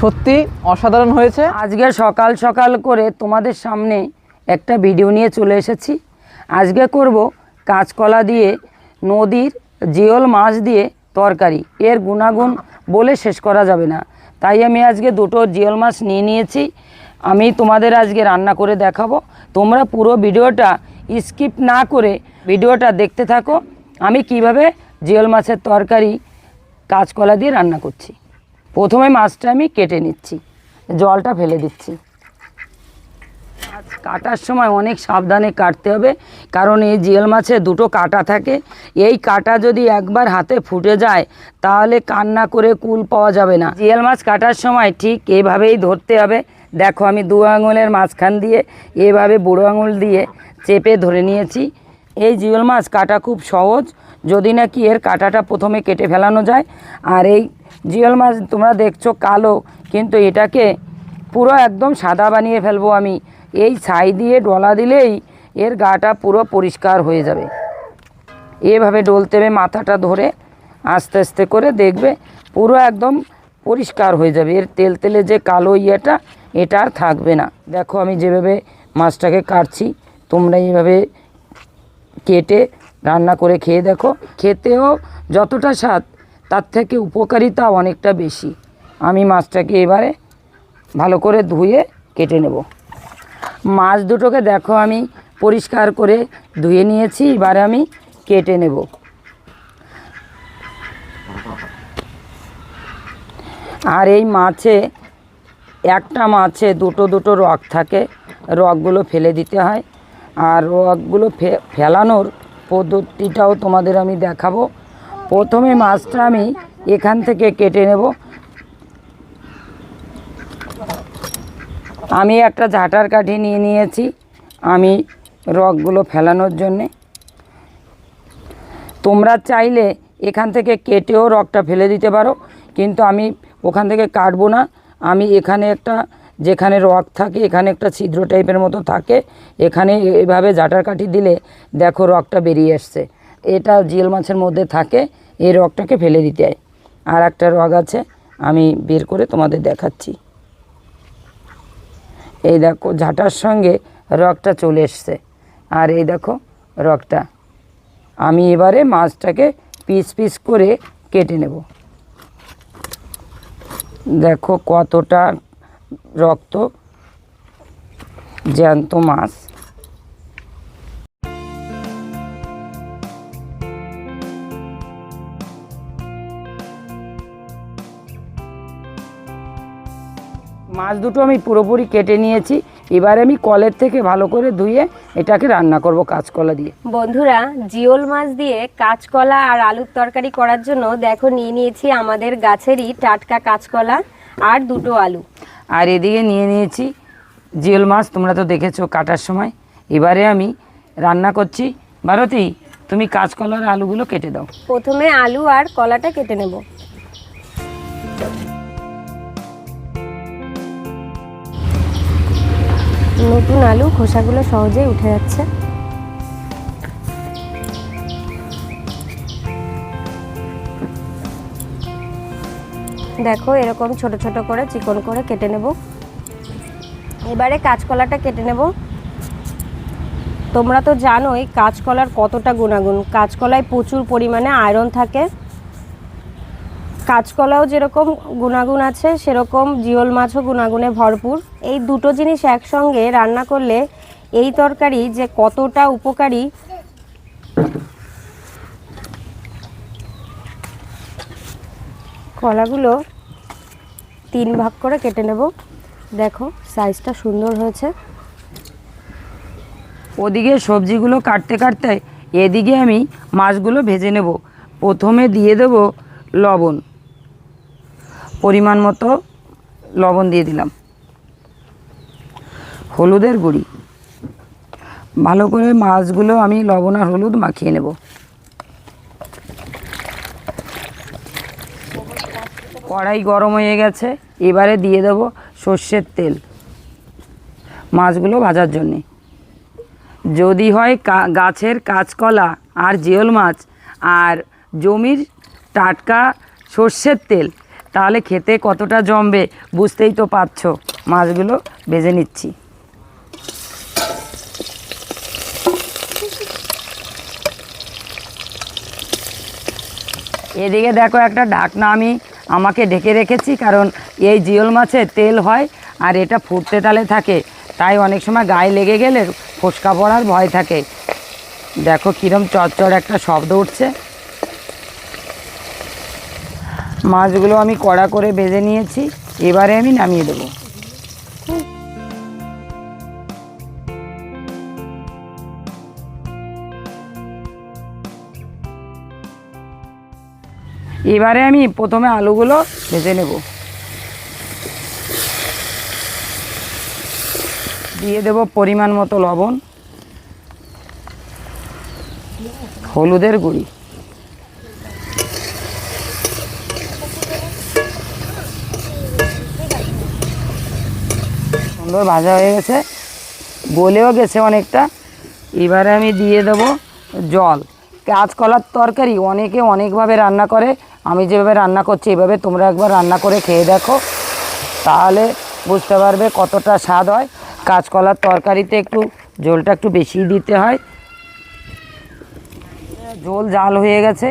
সত্যি অসাধারণ হয়েছে। আজকে সকাল সকাল করে তোমাদের সামনে একটা ভিডিও নিয়ে চলে এসেছি। আজকে করব কাঁচকলা দিয়ে, নদীর জিওল মাছ দিয়ে তরকারি। এর গুণাগুণ বলে শেষ করা যাবে না। তাই আমি আজকে দুটো জিওল মাছ নিয়ে নিয়েছি। আমি তোমাদের আজকে রান্না করে দেখাবো। তোমরা পুরো ভিডিওটা স্কিপ না করে ভিডিওটা দেখতে থাকো। আমি কীভাবে জিওল মাছের তরকারি কাঁচকলা দিয়ে রান্না করছি। প্রথমে মাছটা আমি কেটে নিচ্ছি, জলটা ফেলে দিচ্ছি। মাছ কাটার সময় অনেক সাবধানে কাটতে হবে, কারণ এই জিয়াল মাছে দুটো কাটা থাকে। এই কাটা যদি একবার হাতে ফুটে যায়, তাহলে কান্না করে কুল পাওয়া যাবে না। জিয়াল মাছ কাটার সময় ঠিক এভাবেই ধরতে হবে। দেখো আমি দু আঙুলের মাঝখান দিয়ে এভাবে বুড়ো আঙুল দিয়ে চেপে ধরে নিয়েছি। এই জিওল মাছ কাটা খুব সহজ, যদি নাকি এর কাটাটা প্রথমে কেটে ফেলানো যায়। আর এই জিওল মাছ তোমরা দেখছ কালো, কিন্তু এটাকে পুরো একদম সাদা বানিয়ে ফেলব আমি। এই ছাই দিয়ে ডলা দিলেই এর গাটা পুরো পরিষ্কার হয়ে যাবে। এভাবে ডলতে হবে মাথাটা ধরে, আস্তে আস্তে করে দেখবে পুরো একদম পরিষ্কার হয়ে যাবে। এর তেল তেলে যে কালো ইয়েটা, এটা আর থাকবে না। দেখো আমি যেভাবে মাছটাকে কাটছি, তোমরা এইভাবে কেটে রান্না করে খেয়ে দেখো। খেতেও যতটা স্বাদ তার থেকে উপকারিতা অনেকটা বেশি। আমি মাছটাকে এবারে ভালো করে ধুয়ে কেটে নেব। মাছ দুটোকে দেখো আমি পরিষ্কার করে ধুয়ে নিয়েছি, এবারে আমি কেটে নেব। আর এই মাছে, একটা মাছে দুটো দুটো রক থাকে। রকগুলো ফেলে দিতে হয়। আর রকগুলো ফেলানোর পদ্ধতিটাও তোমাদের আমি দেখাবো। প্রথমে মাছটা আমি এখান থেকে কেটে নেব। আমি একটা ঝাঁটার কাঠি নিয়ে নিয়েছি আমি রকগুলো ফেলানোর জন্যে। তোমরা চাইলে এখান থেকে কেটেও রকটা ফেলে দিতে পারো, কিন্তু আমি ওখান থেকে কাটবো না। আমি এখানে একটা, যেখানে রক থাকে, এখানে একটা ছিদ্র টাইপের মতো থাকে, এখানে এভাবে জাটার কাঠি দিলে দেখো রকটা বেরিয়ে এসছে এটা জিল মাছের মধ্যে থাকে, এই রগটাকে ফেলে দিতে হয়। আর একটা রগ আছে, আমি বের করে তোমাদের দেখাচ্ছি। এই দেখো, ঝাঁটার সঙ্গে রগটা চলে এসছে। আর এই দেখো রগটা। আমি এবারে মাছটাকে পিস পিস করে কেটে নেব। দেখো কতটা রক্ত জ্যান্ত মাছ। মাছ দুটো আমি পুরোপুরি কেটে নিয়েছি। এবারে আমি কলের থেকে ভালো করে ধুয়ে এটাকে রান্না করব কাঁচকলা দিয়ে। বন্ধুরা জিওল মাছ দিয়ে কাঁচকলা আর আলুর তরকারি করার জন্য দেখো নিয়ে নিয়েছি আমাদের গাছেরই টাটকা কাঁচকলা আর দুটো আলু। আর এদিকে নিয়ে নিয়েছি জিওল মাছ তোমরা তো দেখেছ কাটার সময়। এবারে আমি রান্না করছি। ভারতী তুমি কাঁচকলার আলুগুলো কেটে দাও। প্রথমে আলু আর কলাটা কেটে নেব। নতুন আলু, খোসাগুলো সহজেই উঠে যাচ্ছে। দেখো, এরকম ছোট ছোট করে চিকন করে কেটে নেব। এবারে কাঁচকলাটা কেটে নেব। তোমরা তো জানোই, কাঁচকলার কতটা গুণাগুণ। কাঁচকলায় প্রচুর পরিমাণে আয়রন থাকে। কাঁচকলাও যেরকম গুণাগুণ আছে, সেরকম জিওল মাছও গুণাগুণে ভরপুর। এই দুটো জিনিস একসঙ্গে রান্না করলে এই তরকারি যে কতটা উপকারী, কলাগুলো তিন ভাগ করে কেটে নেব। দেখো সাইজটা সুন্দর হয়েছে। ওদিকে সবজিগুলো কাটতে কাটতে এদিকে আমি মাছগুলো ভেজে নেব। প্রথমে দিয়ে দেব লবণ। পরিমাণ মতো লবণ দিয়ে দিলাম। হলুদের গুঁড়ি। ভালো করে মাছগুলো আমি লবণ আর হলুদ মাখিয়ে নেব। কড়াই গরম হয়ে গেছে, এবারে দিয়ে দেব সর্ষের তেল মাছগুলো ভাজার জন্যে। যদি হয় গাছের কাঁচকলা আর জিওল মাছ আর জমির টাটকা সর্ষের তেল তাহলে খেতে কতটা জমবে বুঝতেই তো পারছ। মাছগুলো ভেজে নিচ্ছি। এদিকে দেখো একটা ঢাকনা আমি আমাকে ঢেকে রেখেছি, কারণ এই জিওল মাছের তেল হয় আর এটা ফুটতে তালে থাকে, তাই অনেক সময় গায়ে লেগে গেলে ফোসকা পড়ার ভয় থাকে। দেখো কীরম চচ্চড় একটা শব্দ উঠছে। মাছগুলো আমি কড়া করে বেজে নিয়েছি, এবারে আমি নামিয়ে দেবো। এবারে আমি প্রথমে আলুগুলো ভেজে নেব। দিয়ে দেব পরিমাণ মতো লবণ, হলুদের গুঁড়ি। সুন্দর ভাজা হয়ে গেছে। গলেও গেছে অনেকটা। এবারে আমি দিয়ে দেবো জল। কাঁচকলার তরকারি অনেকে অনেকভাবে রান্না করে। আমি যেভাবে রান্না করছি এভাবে তোমরা একবার রান্না করে খেয়ে দেখো। তাহলে বুঝতে পারবে কতটা স্বাদ হয়। কাঁচকলার তরকারিতে একটু ঝোলটা একটু বেশি দিতে হয়। ঝোল জাল হয়ে গেছে।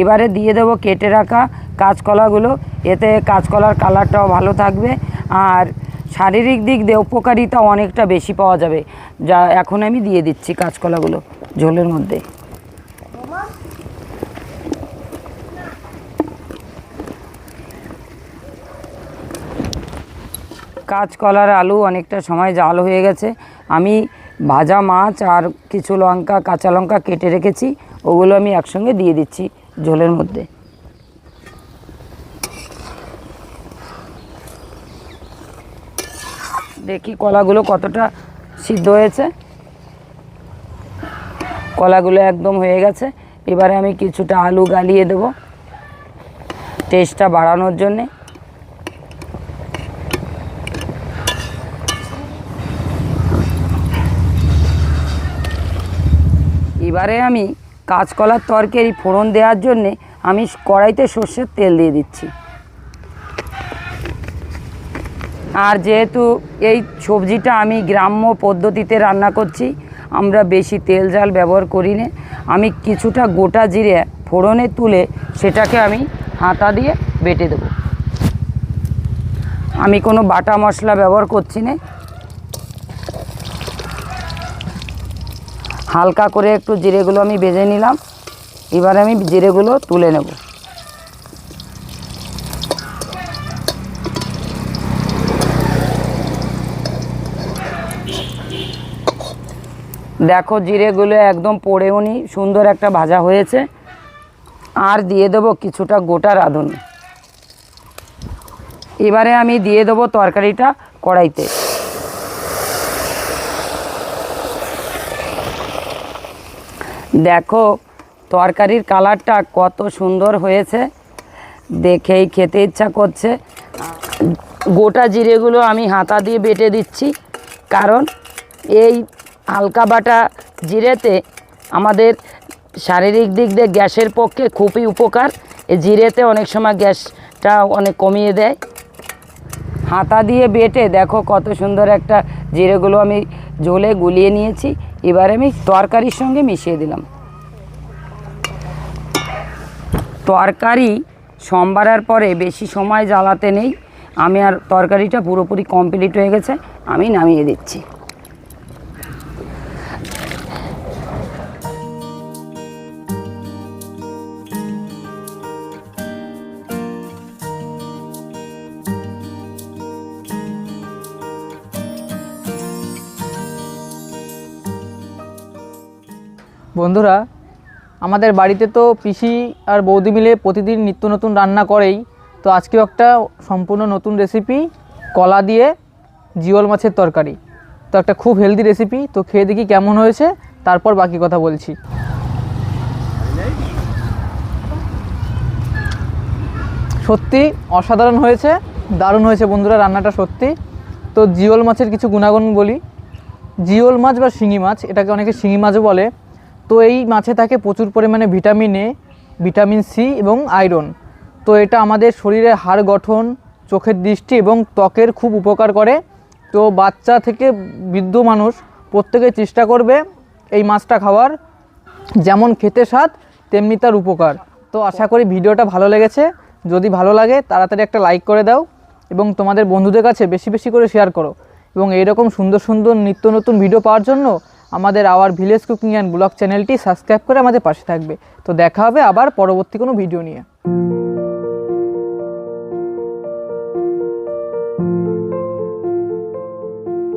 এবারে দিয়ে দেবো কেটে রাখা কাঁচকলাগুলো। এতে কাঁচকলার কালারটাও ভালো থাকবে। আর শারীরিক দিক দিয়ে উপকারিতা অনেকটা বেশি পাওয়া যাবে। যা এখন আমি দিয়ে দিচ্ছি কাঁচকলাগুলো ঝোলের মধ্যে। কাঁচকলার আলু অনেকটা সময় জাল হয়ে গেছে। আমি ভাজা মাছ আর কিছু লঙ্কা, কাঁচা লঙ্কা কেটে রেখেছি। ওগুলো আমি একসঙ্গে দিয়ে দিচ্ছি ঝোলের মধ্যে। দেখি কলাগুলো কতটা সিদ্ধ হয়েছে। কলাগুলো একদম হয়ে গেছে। এবারে আমি কিছুটা আলু গালিয়ে দেবো। টেস্টটা বাড়ানোর জন্যে। এবারে আমি কাঁচকলার তরকারি ফোড়ন দেওয়ার জন্যে আমি কড়াইতে সর্ষের তেল দিয়ে দিচ্ছি। আর যেহেতু এই সবজিটা আমি গ্রাম্য পদ্ধতিতে রান্না করছি, আমরা বেশি তেল জাল ব্যবহার করি না। আমি কিছুটা গোটা জিরে ফোড়নে তুলে সেটাকে আমি হাতা দিয়ে বেটে দেবো। আমি কোনো বাটা মশলা ব্যবহার করছি না। হালকা করে একটু জিরেগুলো আমি বেজে নিলাম। এবার আমি জিরেগুলো তুলে নেব। দেখো জিরেগুলো একদম পড়েও নি, সুন্দর একটা ভাজা হয়েছে। আর দিয়ে দেবো কিছুটা গোটা রাঁধুনি। এবারে আমি দিয়ে দেবো তরকারিটা কড়াইতে। দেখো তরকারির কালারটা কত সুন্দর হয়েছে, দেখেই খেতে ইচ্ছা করছে। গোটা জিরেগুলো আমি হাতা দিয়ে বেটে দিচ্ছি, কারণ এই হালকা বাটা জিরেতে আমাদের শারীরিক দিক দিয়ে গ্যাসের পক্ষে খুবই উপকার। এই জিরেতে অনেক সময় গ্যাসটা অনেক কমিয়ে দেয়। হাতা দিয়ে বেটে দেখো কত সুন্দর একটা জিরেগুলো আমি ঝোলে গুলিয়ে নিয়েছি। এবারে আমি তরকারির সঙ্গে মিশিয়ে দিলাম। তরকারি সম্বারার পরে বেশি সময় জ্বালাতে নেই। আমি আর তরকারিটা পুরোপুরি কমপ্লিট হয়ে গেছে। আমি নামিয়ে দিচ্ছি। বন্ধুরা, আমাদের বাড়িতে তো পিসি আর বৌদি মিলে প্রতিদিন নিত্য নতুন রান্না করেই। তো আজকেও একটা সম্পূর্ণ নতুন রেসিপি কলা দিয়ে জিওল মাছের তরকারি। তো একটা খুব হেলদি রেসিপি তো খেয়ে দেখি কেমন হয়েছে, তারপর বাকি কথা বলছি। সত্যি অসাধারণ হয়েছে, দারুণ হয়েছে বন্ধুরা রান্নাটা সত্যি। তো জিওল মাছের কিছু গুণাগুণ বলি। জিওল মাছ বা শিঙি মাছ, এটাকে অনেকে শিঙি মাছও বলে। তো এই মাছে থাকে প্রচুর পরিমাণে ভিটামিন এ, ভিটামিন সি এবং আয়রন। তো এটা আমাদের শরীরে হাড় গঠন, চোখের দৃষ্টি এবং ত্বকের খুব উপকার করে। তো বাচ্চা থেকে বৃদ্ধ মানুষ প্রত্যেকে চেষ্টা করবে এই মাছটা খাওয়ার। যেমন খেতে স্বাদ, তেমনি তার উপকার। তো আশা করি ভিডিওটা ভালো লেগেছে। যদি ভালো লাগে, তাড়াতাড়ি একটা লাইক করে দাও এবং তোমাদের বন্ধুদের কাছে বেশি বেশি করে শেয়ার করো। এবং এইরকম সুন্দর সুন্দর নিত্য নতুন ভিডিও পাওয়ার জন্য আমাদের our village cooking and blog চ্যানেলটি সাবস্ক্রাইব করে আমাদের পাশে থাকবে। তো দেখা হবে আবার পরবর্তী কোনো ভিডিও নিয়ে।